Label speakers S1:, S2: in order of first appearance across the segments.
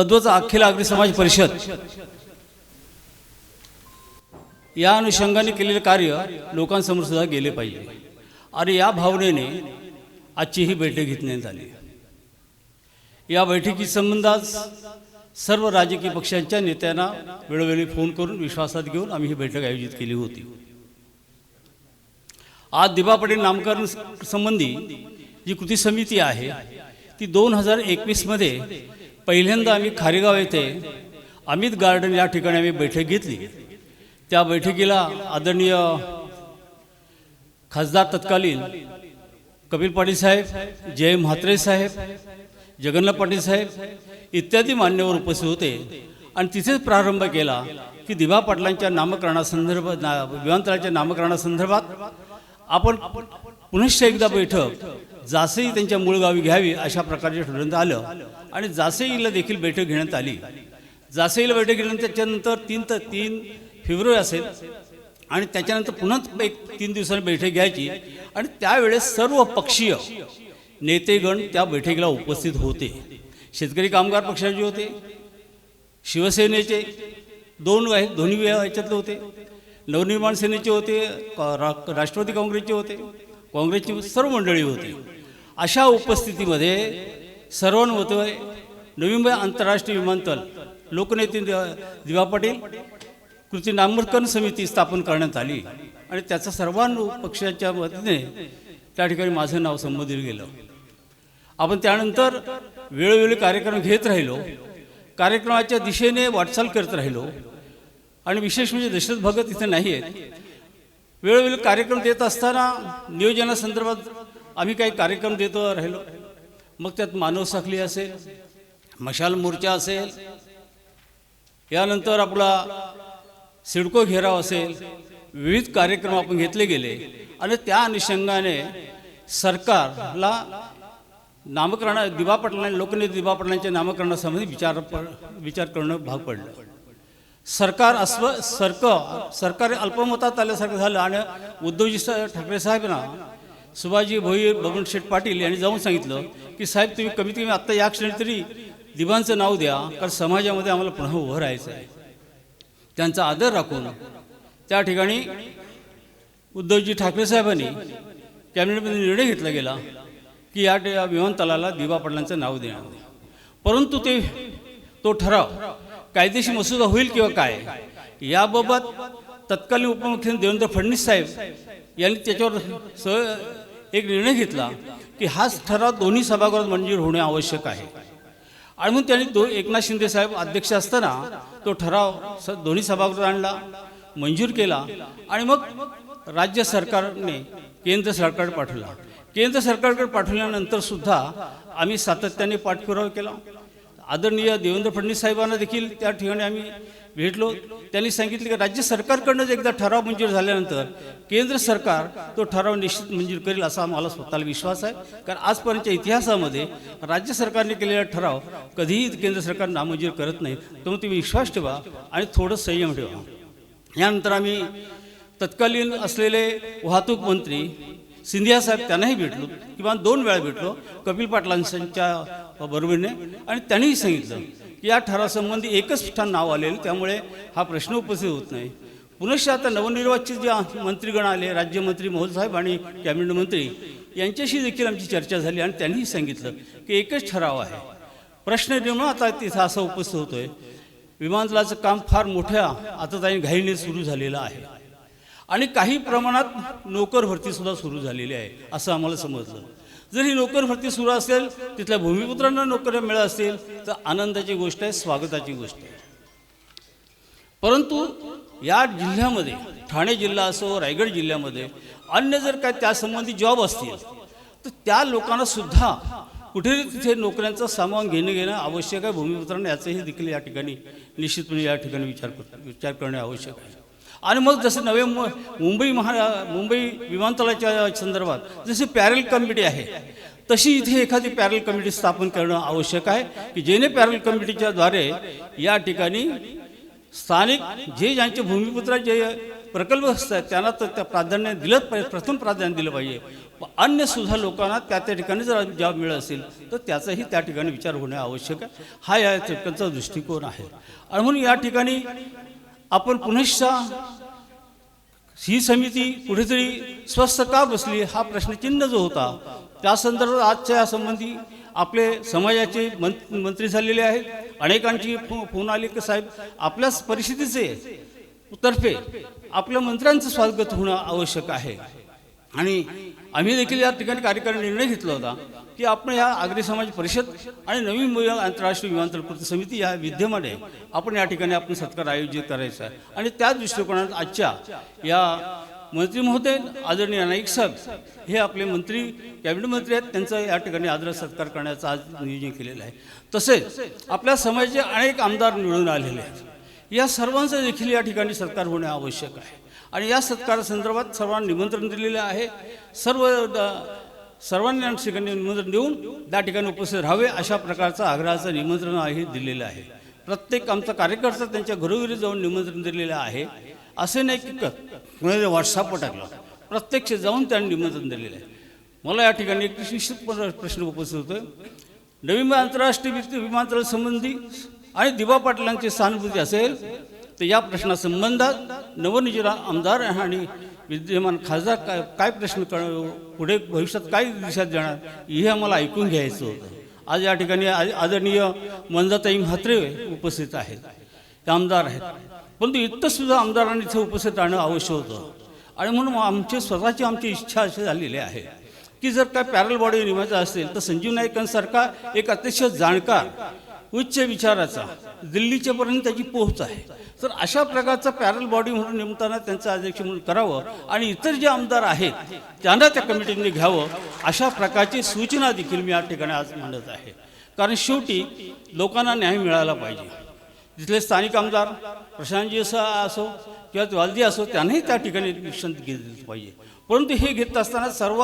S1: तद्वच अखिल आगरी समाज परिषद. या अनुषंगाने केलेले कार्य लोकांसमोर सुद्धा गेले पाहिजे. आणि या भावनेने आजची ही बैठक घेतण्यात आली या बैठकी संबंधात सर्व राजकीय पक्षांच्या नेत्यांना वेळोवेळी फोन करून विश्वासात घेऊन आम्ही ही बैठक आयोजित केली होती. आज दिबा पटेल नामकरण संबंधी जी कृती समिती आहे ती दोन हजार एकवीसमध्ये पहिल्यांदा आम्ही खारेगाव येथे अमित गार्डन या ठिकाणी आम्ही बैठक घेतली. त्या बैठकीला आदरणीय खासदार तत्कालीन कपिल पाटील साहेब जय म्हात्रे साहेब जगन्नाथ पाटील साहेब इत्यादी मान्यवर उपस्थित होते आणि तिथेच प्रारंभ केला की दिवा पाटलांच्या नामकरणासंदर्भात ना विमानतळाच्या नामकरणासंदर्भात आपण पुनश्च एकदा बैठक जासई त्यांच्या मूळ गावी घ्यावी अशा प्रकारचे ठरवण्यात आलं आणि जासईला देखील बैठक घेण्यात आली. जासईला बैठक घेण्यात त्याच्यानंतर तीन तर तीन फेब्रुवारी असेल आणि त्याच्यानंतर पुन्हा एक तीन दिवसांनी बैठक घ्यायची आणि त्यावेळेस सर्व पक्षीय नेतेगण त्या बैठकीला उपस्थित होते. शेतकरी कामगार पक्षाचे होते शिवसेनेचे दोन आहेत दोन्ही याच्यातले होते नवनिर्माण सेनेचे होते रा- राष्ट्रवादी काँग्रेसचे होते काँग्रेसची सर्व मंडळी होती. अशा उपस्थितीमध्ये सर्वांमत नवी आंतरराष्ट्रीय विमानतळ लोकनेते दि- दिवा पाटील कृती नामकरण समिती स्थापन करण्यात आली आणि त्याचा सर्वांनु पक्षाच्या वतीने त्या ठिकाणी माझं नाव संबोधित गेलं. आपण त्यानंतर वेळोवेळी कार्यक्रम घेत राहिलो कार्यक्रमाच्या दिशेने वाटचाल करत राहिलो आणि विशेष म्हणजे दशरथ भगत इथे नाही आहेत वेळोवेळी कार्यक्रम देत असताना नियोजनासंदर्भात आम्ही काही कार्यक्रम देतो राहिलो. मग त्यात मानव साखली असेल मशाल मोर्चा असेल यानंतर आपला सिडको घेराव असेल विविध कार्यक्रम आपण घेतले गेले. आणि त्या अनुषंगाने सरकारला नामकरण दिबा पाटलां लोकनेते दिबा पाटलांच्या नामकरणासंबंधी विचार प- विचार करणं भाग पडलं. सरकार अस्व सरकार सरकार अल्पमतात आल्यासारखं झालं आणि उद्धवजी ठाकरे साहेबांना सुभाषजी भोई बबनशेठ पाटील यांनी जाऊन सांगितलं की साहेब तुम्ही कमीत कमी आत्ता या क्षणी तरी दिवांचं नाव द्या कारण समाजामध्ये आम्हाला पुन्हा उभं राहायचं आहे. त्यांचा आदर राखून त्या ठिकाणी उद्धवजी ठाकरे साहेबांनी कॅबिनेटमध्ये निर्णय घेतला गेला की या या विमानतळाला दिवा पाटलांचं नाव देणार परंतु ते तो ठराव कायदेशीर मसुदा होईल किंवा काय याबाबत तत्कालीन उपमुख्यमंत्री देवेंद्र फडणवीस साहेब यांनी त्याच्यावर स एक निर्णय घेतला की हाच ठराव दोन्ही सभागृहात मंजूर होणे आवश्यक आहे. आणि म्हणून त्यांनी दो एकनाथ शिंदे साहेब अध्यक्ष असताना तो ठराव स दोन्ही सभागृहात आणला मंजूर केला आणि मग राज्य सरकारने केंद्र सरकारकडे पाठवला. केंद्र सरकारकडे पाठवल्यानंतर सुद्धा आम्ही सातत्याने पाठपुरावा केला. आदरणीय देवेंद्र फडणवीस साहेबांना देखील त्या ठिकाणी आम्ही भेटलो त्यांनी सांगितले की राज्य सरकारकडनं एकदा ठराव मंजूर झाल्यानंतर केंद्र सरकार तो ठराव निश्चित मंजूर करेल असा आम्हाला स्वतःला विश्वास आहे. कारण आजपर्यंतच्या इतिहासामध्ये राज्य सरकारने केलेला ठराव कधीही केंद्र सरकार नामंजूर करत नाही. त्यामुळे तुम्ही विश्वास ठेवा आणि थोडं संयम ठेवा. यानंतर आम्ही तत्कालीन असलेले वाहतूक मंत्री सिंधिया साहेब त्यांनाही भेटलो किंवा दोन वेळा भेटलो कपिल पाटलांच्या बरोबरीने. आणि त्यांनीही सांगितलं की या ठरासंबंधी एकच ठिकाण नाव आलेलं त्यामुळे हा प्रश्न उपस्थित होत नाही. पुनश्च आता नवनिर्वाचित जे मंत्रीगण आले राज्यमंत्री मोहोल साहेब आणि कॅबिनेट मंत्री यांच्याशी देखील आमची चर्चा झाली आणि त्यांनीही सांगितलं की एकच ठराव आहे. प्रश्न निर्माण आता तिथं असा उपस्थित होतोय विमानतळाचं काम फार मोठ्या आता त्यांनी घाईने सुरू झालेलं आहे. आणि काही प्रमाणात नोकर भरतीसुद्धा सुरू झालेली आहे असं आम्हाला समजलं. जर ही नोकर भरती सुरू असेल तिथल्या भूमिपुत्रांना नोकऱ्या मिळत असतील तर आनंदाची गोष्ट आहे स्वागताची गोष्ट आहे. परंतु या जिल्ह्यामध्ये ठाणे जिल्हा असो रायगड जिल्ह्यामध्ये अन्य जर काय त्यासंबंधी जॉब असतील तर त्या लोकांना सुद्धा कुठेतरी तिथे नोकऱ्यांचा सामावून घेणं घेणं आवश्यक आहे. भूमिपुत्रांना याचंही देखील या ठिकाणी निश्चितपणे या ठिकाणी विचार कर विचार करणे आवश्यक आहे. आणि मग जसं नवे मुंबई महा मुंबई विमानतळाच्या संदर्भात जशी पॅरेल कमिटी आहे तशी इथे एखादी पॅरल कमिटी स्थापन करणं आवश्यक आहे की जेणे पॅरल कमिटीच्या द्वारे या ठिकाणी स्थानिक जे ज्यांचे भूमिपुत्र जे प्रकल्प असतात त्यांना तर त्या प्राधान्य दिलं पाहिजे प्रथम प्राधान्य दिलं पाहिजे. अन्य सुद्धा लोकांना त्या त्या ठिकाणी जर जॉब मिळत असेल तर त्याचाही त्या ठिकाणी विचार होणे आवश्यक आहे. हा या ठिकाणचा दृष्टिकोन आहे. आणि म्हणून या ठिकाणी आपण पुनश्च ही समिती कुठेतरी स्वस्थ का बसली हा प्रश्नचिन्ह जो होता त्या संदर्भात आजच्या या संबंधी आपले समाजाचे मंत मंत्री झालेले आहेत अनेकांची फो- फोन आले की साहेब आपल्याच परिस्थितीचे तर्फे आपल्या मंत्र्यांचं स्वागत होणं आवश्यक आहे. आणि आम्ही देखील या ठिकाणी कार्यकारी निर्णय घेतला होता की आपण या आग्री समाज परिषद आणि नवीन मुंबई आंतरराष्ट्रीय विमानतळ कृती समिती या विद्यमान आहे आपण या ठिकाणी आपण सत्कार आयोजित करायचा आहे. आणि त्याच दृष्टिकोनात आजच्या या मंत्री महोदय आदरणीय नाईक साहेब हे आपले मंत्री कॅबिनेट मंत्री आहेत त्यांचा या ठिकाणी आदर सत्कार करण्याचं आज नियोजन केलेलं आहे. तसेच आपल्या समाजाचे अनेक आमदार निवडून आलेले आहेत. या सर्वांचं देखील या ठिकाणी सत्कार होणे आवश्यक आहे. आणि या सत्कारासंदर्भात सर्वांना निमंत्रण दिलेलं आहे. सर्व द- सर्वांनी या ठिकाणी निमंत्रण देऊन त्या ठिकाणी उपस्थित राहावे अशा प्रकारचं आग्रहाचं निमंत्रण आहे दिलेलं आहे. प्रत्येक आमचा कार्यकर्ता त्यांच्या घरोघरी जाऊन निमंत्रण दिलेलं आहे. असे नाही की क- व्हॉट्सअपवर टाकलं. प्रत्यक्ष जाऊन त्यांनी निमंत्रण दिलेलं आहे. मला या ठिकाणी एक निश्चित प्रश्न उपस्थित होतो नवीन आंतरराष्ट्रीय विमानतळ संबंधी आणि दिवा पाटलांची सहानुभूती असेल तर या प्रश्नासंबंधात नवनिर्मित आमदार आणि विद्यमान खासदार काय काय प्रश्न कर पुढे भविष्यात काय दिशात जाणार हे आम्हाला ऐकून घ्यायचं होतं. आज या ठिकाणी आदरणीय मंजाताई म्हात्रे उपस्थित आहेत ते आमदार आहेत. परंतु इथं आमदारांनी इथं उपस्थित राहणं आवश्यक होतं. आणि म्हणून आमची स्वतःची आमची इच्छा अशी झालेली आहे की जर काय पॅरल बॉडी निमायचा असेल तर संजीव नाईकांसारखा एक अतिशय जाणकार उच्च विचाराचा. दिल्लीच्या पर्यंत त्याची पोहोच आहे. तर अशा प्रकारचा पॅरल बॉडी म्हणून नेमताना त्यांचं अध्यक्ष म्हणून करावं आणि इतर जे आमदार आहेत त्यांना त्या कमिटीने घ्यावं अशा प्रकारची सूचना देखील मी या ठिकाणी आज मांडत आहे. कारण शेवटी लोकांना न्याय मिळाला पाहिजे. तिथले स्थानिक आमदार प्रशांतजी असं असो किंवा वालदी असो त्यांनाही त्या ठिकाणी शिक्षण घेतलं पाहिजे. परंतु हे घेत असताना सर्व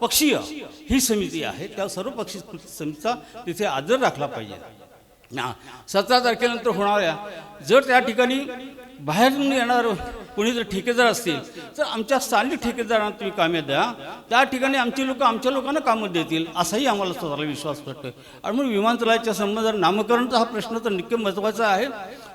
S1: पक्षीय ही समिती आहे. त्या सर्व पक्षी समितीचा तिथे आदर राखला पाहिजे. सतरा तारखेनंतर होणाऱ्या जर त्या ठिकाणी बाहेरून येणार कोणी जर ठेकेदार असतील तर आमच्या स्थानिक ठेकेदारांना तुम्ही कामे द्या. त्या ठिकाणी आमची लोक आमच्या लोकांना कामं देतील असाही आम्हाला स्वतःला विश्वास वाटतो आणि म्हणून विमानतळाच्या संबंधात नामकरणचा हा प्रश्न तर नक्की महत्त्वाचा आहे.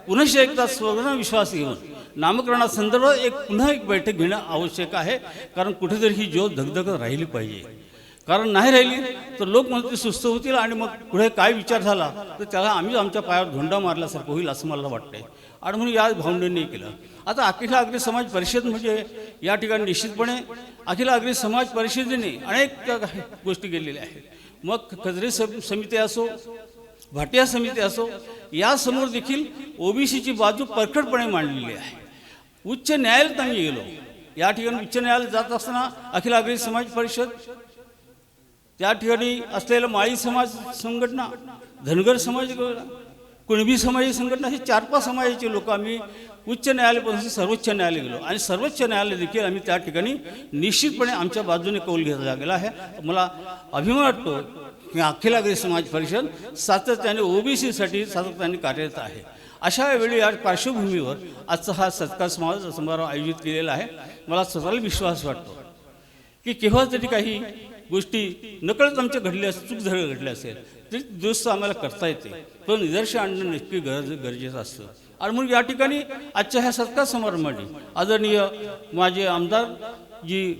S1: पुनश्च एकदा स्वर्ण विश्वास घेऊन नामकरणासंदर्भात एक पुन्हा एक बैठक घेणं आवश्यक आहे. कारण कुठेतरी ही ज्योत धगधगत राहिली पाहिजे. कारण नाही राहिली तर लोक म्हणते सुस्त होतील आणि मग पुढे काय विचार झाला तर त्याला आम्ही आमच्या पायावर धोंडा मारल्यासारखं होईल असं मला वाटतंय. आणि म्हणून या भावनेने केलं. आता अखिल आगरी समाज परिषद म्हणजे या ठिकाणी निश्चितपणे अखिल आगरी समाज परिषदेने अनेक गोष्टी केलेल्या आहेत. मग खजरे सम- समिती असो भाटिया समिती असो यासमोर देखील ओबीसीची बाजू परखडपणे मांडलेली आहे. उच्च न्यायालयात आम्ही गेलो. या ठिकाणी उच्च न्यायालयात जात असताना अखिल अग्रे समाज परिषद त्या ठिकाणी असलेलं माळी समाज संघटना धनगर समाज कुणबी समाज संघटना हे चार पाच समाजाचे लोक आम्ही उच्च न्यायालयापासून सर्वोच्च न्यायालय गेलो. आणि सर्वोच्च न्यायालय देखील आम्ही त्या ठिकाणी निश्चितपणे आमच्या बाजूने कौल घेतला गेला आहे. मला अभिमान वाटतो की अखिल समाज परिषद सातत्याने ओबीसीसाठी सातत्याने कार्यरत आहे. अशा वेळी या पार्श्वभूमीवर आजचा हा सत्कार समाज समारोह आयोजित केलेला आहे. मला स्वतःला विश्वास वाटतो की केव्हा तरी काही गोष्टी नकळत आमच्या घडल्या चूक झाली घडल्या असेल तरी दुरुस्त आम्हाला करता येते. पण निदर्श आणणं नक्की गरज गरजेचं असतं. आणि म्हणून या ठिकाणी आजच्या ह्या सत्कार समारंभाने आदरणीय माझे आमदार जी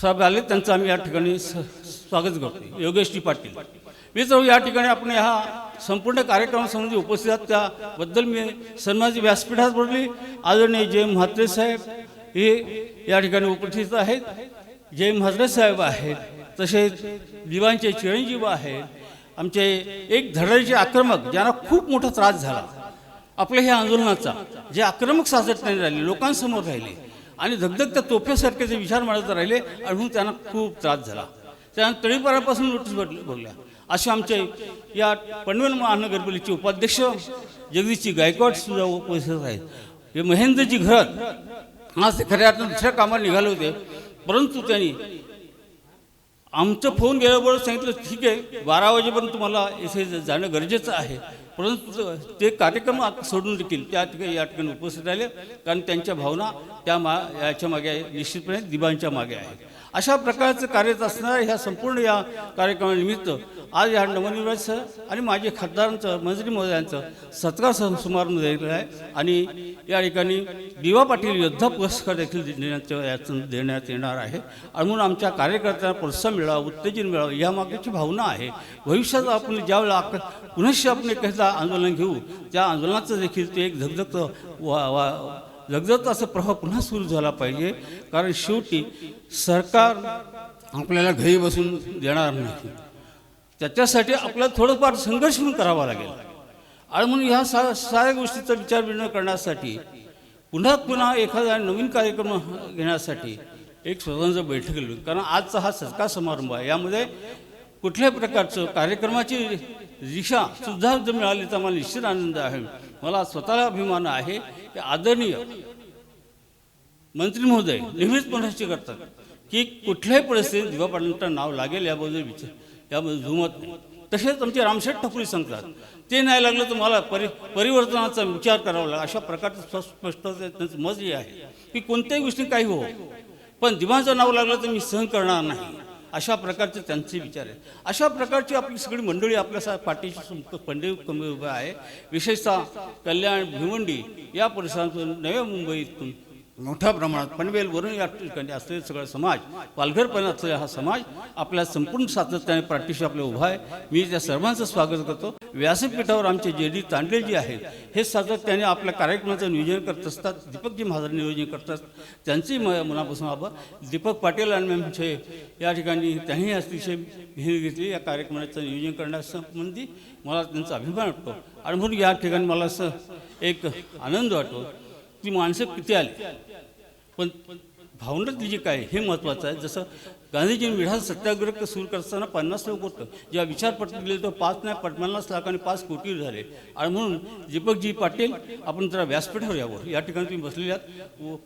S1: साहेब आले त्यांचं आम्ही या ठिकाणी स- स्वागत करतो. योगेशजी पाटील. मी मित्र या ठिकाणी आपण ह्या संपूर्ण कार्यक्रमासंबंधी उपस्थित आहात. त्याबद्दल मी सन्माजी व्यासपीठात बोलली. आदरणीय जय म्हात्रे साहेब हे या ठिकाणी उपस्थित आहेत. जय म्हात्रे साहेब आहेत तसेच दिवांचे चिरंजीव आहेत आमचे एक धडाचे आक्रमक ज्यांना खूप मोठा त्रास झाला. आपल्या ह्या आंदोलनाचा जे आक्रमक सातत्याने राहिले लोकांसमोर राहिले आणि धगधग त्या तोफेसारखे जे विचार मांडत राहिले आणि त्यांना खूप त्रास झाला. त्यांना तळीपारापासून नोटीस बोलल्या. असे आमचे या पनवेल महानगरपालिकेचे उपाध्यक्ष जगदीशजी गायकवाड सुद्धा उपस्थित आहेत. हे महेंद्रजी घरत आज ते खऱ्या अर्थानं दुसऱ्या कामाला निघाले होते. परंतु त्यांनी आमचं फोन गेल्याबरोबर सांगितलं ठीक आहे बारा वाजेपर्यंत तुम्हाला इथे जाणं गरजेचं आहे. परंतु ते कार्यक्रम सोडून देखील त्या ठिकाणी या ठिकाणी उपस्थित राहिले. कारण त्यांच्या भावना त्या मा याच्या मागे आहे निश्चितपणे दिबांच्या मागे आहेत. अशा प्रकारचं कार्यरत असणाऱ्या ह्या संपूर्ण या कार्यक्रमानिमित्त आज ह्या नवनिर्वाचित आणि माझे खासदारांचं मंत्री महोदयांचं सत्कार सम- समारंभ झालेला आहे. आणि या ठिकाणी दिवा पाटील योद्धा पुरस्कार देखील देण्यात यातून देण्यात येणार आहे. आणि म्हणून आमच्या कार्यकर्त्यांना प्रोत्साहन मिळावं उत्तेजन मिळावं यामागची भावना आहे. भविष्यात आपण ज्यावेळेला आप पुनश्च आपण एकदा आंदोलन घेऊ त्या आंदोलनाचं देखील ते एक धगधगतं वा वा लगजत असं प्रभाव पुन्हा सुरू झाला पाहिजे. कारण शेवटी सरकार आपल्याला घरी बसून देणार नाही. त्याच्यासाठी आपल्याला थोडंफार संघर्ष म्हणून करावा लागेल. आणि म्हणून ह्या सा साऱ्या गोष्टीचा विचार विनिमय करण्यासाठी पुन्हा पुन्हा एखादा नवीन कार्यक्रम घेण्यासाठी एक स्वतंत्र बैठक घेऊन कारण आजचा हा सत्कार समारंभ आहे. यामध्ये कुठल्याही प्रकारचं कार्यक्रमाची दिशा सुद्धा जर मिळाली तर मला निश्चित आनंद आहे. मला स्वतःला अभिमान आहे की आदरणीय मंत्री महोदय नेहमीच पुनश्च करतात की कुठल्याही परिस्थितीत दिवा पाटलांचं नाव लागेल याबद्दल विचार याबद्दल झुमत नाही. तसेच आमचे रामशेठ ठाकूर सांगतात ते नाही लागलं तर मला परि परिवर्तनाचा विचार करावा लागेल. अशा प्रकारचं स्पष्ट त्यांचं मत हे आहे की कोणत्याही गोष्टी काही हो पण दिवाचं नाव लागलं तर मी सहन करणार नाही. अशा प्रकारचे त्यांचे विचार आहेत. अशा प्रकारची आपली सगळी मंडळी आपल्या सा पाठीशी पंडित कमी उभं आहे. विशेषतः कल्याण भिवंडी या परिसरातून नव्या मुंबईतून मोठ्या प्रमाणात पनवेल वरून या ठिकाणी असलेले सगळा समाज पालघरपणे असलेला हा समाज आपल्या संपूर्ण सातत्याने पाठीशी आपल्या उभा आहे. मी त्या सर्वांचं स्वागत करतो. व्यासपीठावर आमचे जे डी तांडे जी आहेत हे सातत्याने आपल्या कार्यक्रमाचं नियोजन करत असतात. दीपकजी महाजन नियोजन करतात त्यांचेही म मनापासून आभार. दीपक पाटील आणि आमचे या ठिकाणी त्यांनी अतिशय मेहनत घेतली या कार्यक्रमाचं नियोजन करण्यासंबंधी. मला त्यांचा अभिमान वाटतो. आणि म्हणून या ठिकाणी मला असं एक आनंद वाटतो ती माणसं किती आली. पण भावना तिची काय हे महत्त्वाचं आहे. जसं गांधीजींनी विढा सत्याग्रह सुरू करताना पन्नास लोक होतं. जेव्हा विचारपत्र गेले तर पाच नाही पन्नास लाख आणि पाच कोटी झाले. आणि म्हणून दीपकजी पाटील आपण जरा व्यासपीठावर यावं. या ठिकाणी तुम्ही बसलेल्या आहात. व